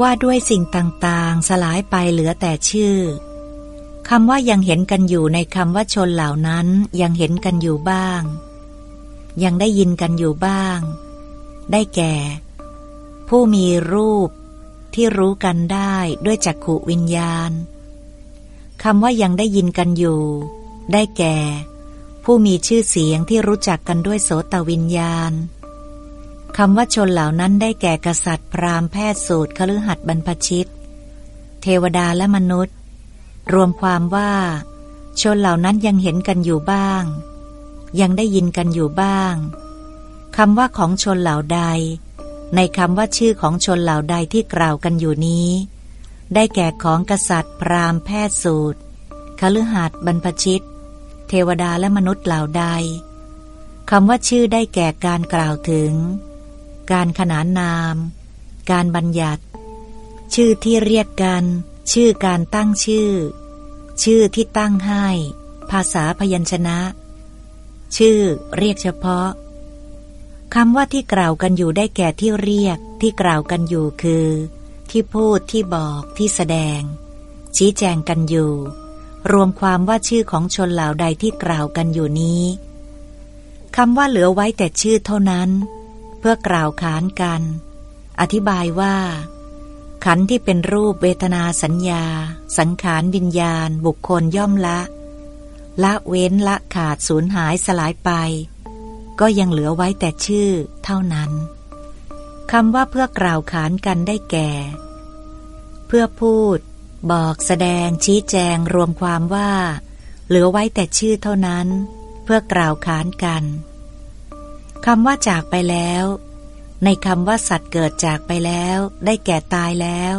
ว่าด้วยสิ่งต่างๆ สลายไปเหลือแต่ชื่อคำว่ายังเห็นกันอยู่ในคำว่าชนเหล่านั้นยังเห็นกันอยู่บ้าง ยังได้ยินกันอยู่บ้าง ได้แก่ ผู้มีรูปที่รู้กันได้ด้วยจักขุวิญญาณคำว่ายังได้ยินกันอยู่ ได้แก่ ผู้มีชื่อเสียงที่รู้จักกันด้วยโสตวิญญาณ คำว่าชนเหล่านั้นได้แก่กษัตริย์ พราหมณ์แพทย์สูตรคฤหัสถ์บรรพชิต เทวดาและมนุษย์ รวมความว่า ชนเหล่านั้นยังเห็นกันอยู่บ้าง ยังได้ยินกันอยู่บ้างคำว่าของชนเหล่าใด ในคำว่าชื่อของชนเหล่าใดที่กล่าวกันอยู่นี้ ได้แก่ของกษัตริย์ พราหมณ์แพทย์สูตรคฤหัสถ์บรรพชิต เทวดาและมนุษย์เหล่าใดคำว่าชื่อได้แก่การกล่าวถึง การขนานนาม การบัญญัติ ชื่อที่เรียกกัน ชื่อการตั้งชื่อ ชื่อที่ตั้งให้ ภาษาพยัญชนะ ชื่อเรียกเฉพาะคำว่าที่กล่าวกันอยู่ได้แก่ที่เรียกที่กล่าวกันอยู่คือ ที่พูดที่บอกที่แสดง ชี้แจงกันอยู่ รวมความว่าชื่อของชนเหล่าใดที่กล่าวกันอยู่นี้คำว่าเหลือไว้แต่ชื่อเท่านั้น เพื่อกล่าวขานกัน อธิบายว่า ขันที่เป็นรูปเวทนาสัญญา สังขารวิญญาณ บุคคลย่อมละ ละเว้นละขาดสูญหายสลายไป ก็ยังเหลือไว้แต่ชื่อเท่านั้นคำว่าเพื่อกล่าวขานกันได้แก่ เพื่อพูด บอกแสดงชี้แจงรวมความว่า เหลือไว้แต่ชื่อเท่านั้น เพื่อกล่าวขานกัน คำว่าจากไปแล้ว ในคำว่าสัตว์เกิดจากไปแล้ว ได้แก่ตายแล้ว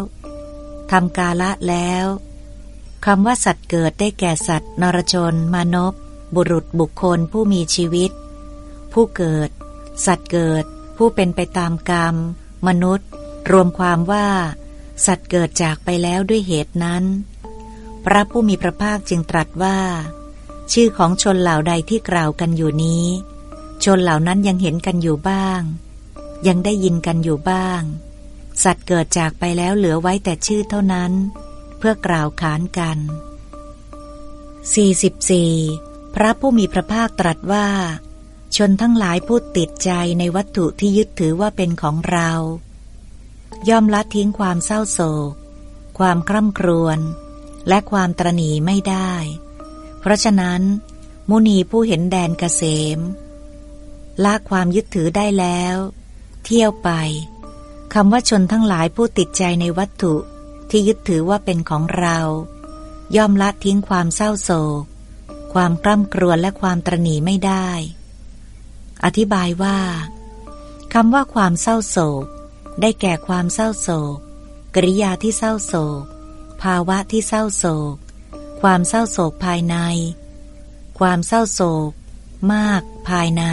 ทำกาละแล้วคำว่าสัตว์เกิดได้แก่สัตว์ นรชน มานพบุรุษบุคคลผู้มีชีวิต ผู้เกิด สัตว์เกิด ผู้เป็นไปตามกรรม มนุษย์ รวมความว่า สัตว์เกิดจากไปแล้วด้วยเหตุนั้น พระผู้มีพระภาคจึงตรัสว่า ชื่อของชนเหล่าใดที่กล่าวกันอยู่นี้ ชนเหล่านั้นยังเห็นกันอยู่บ้าง ยังได้ยินกันอยู่บ้าง สัตว์เกิดจากไปแล้วเหลือไว้แต่ชื่อเท่านั้น เพื่อกล่าวขานกัน 44. พระผู้มีพระภาคตรัสว่า ชนทั้งหลายพูดติดใจในวัตถุที่ยึดถือว่าเป็นของเรา ย่อมละทิ้งความเศร้าโศก ความคร่ำครวญ และความตรณีไม่ได้ เพราะฉะนั้น มุนีผู้เห็นแดนเกษม ละความยึดถือได้แล้ว เที่ยวไปคำว่าชนทั้งหลายผู้ติดใจในวัตถุที่ยึดถือว่าเป็นของเรา ย่อมละทิ้งความเศร้าโศก ความกล้ำกรวนและความตรณีไม่ได้ อธิบายว่าคำว่าความเศร้าโศก ได้แก่ความเศร้าโศก กริยาที่เศร้าโศก ภาวะที่เศร้าโศก ความเศร้าโศกภายใน ความเศร้าโศก มาก ภายใน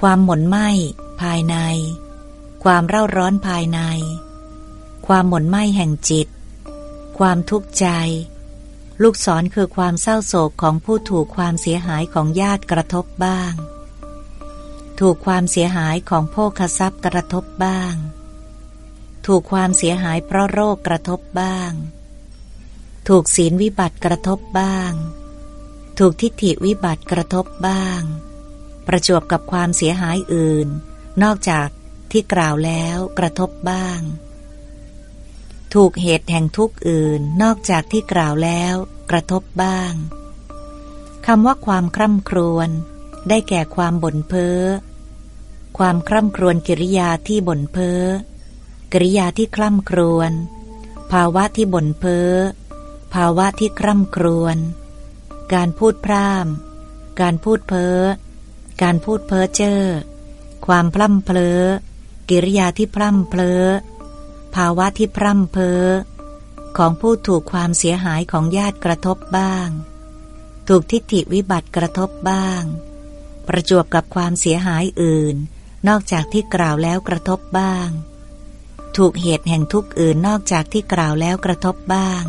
ความหม่นไหมภายใน ความเร่าร้อนภายใน ความหม่นไหมแห่งจิต ความทุกข์ใจ ลูกศรคือความเศร้าโศกของผู้ถูกความเสียหายของญาติกระทบบ้าง ถูกความเสียหายของโภคทรัพย์กระทบบ้าง ถูกความเสียหายเพราะโรคกระทบบ้าง ถูกศีลวิบัติกระทบบ้าง ถูกทิฏฐิวิบัติกระทบบ้าง ประจวบกับความเสียหายอื่น นอกจากที่กล่าวแล้วกระทบบ้าง ถูกเหตุแห่งทุกข์อื่น นอกจากที่กล่าวแล้วกระทบบ้างคำว่าความคร่ำครวญได้แก่ความบ่นเพ้อ ความคร่ำครวญกิริยาที่บ่นเพ้อกริยาที่คร่ำครวญ ภาวะที่บ่นเพ้อ ภาวะที่คร่ำครวญ การพูดพร่ำการพูดเพ้อ การพูดเพ้อเจ้อ ความพล่ำเพลอกิริยาที่พร่ำเพลอภาวะที่พร่ำเพอของผู้ถูกความเสียหายของญาติกระทบบ้าง ถูกทิฏฐิวิบัติกระทบบ้าง ประจวบกับความเสียหายอื่น นอกจากที่กล่าวแล้วกระทบบ้าง ถูกเหตุแห่งทุกข์อื่นนอกจากที่กล่าวแล้วกระทบบ้าง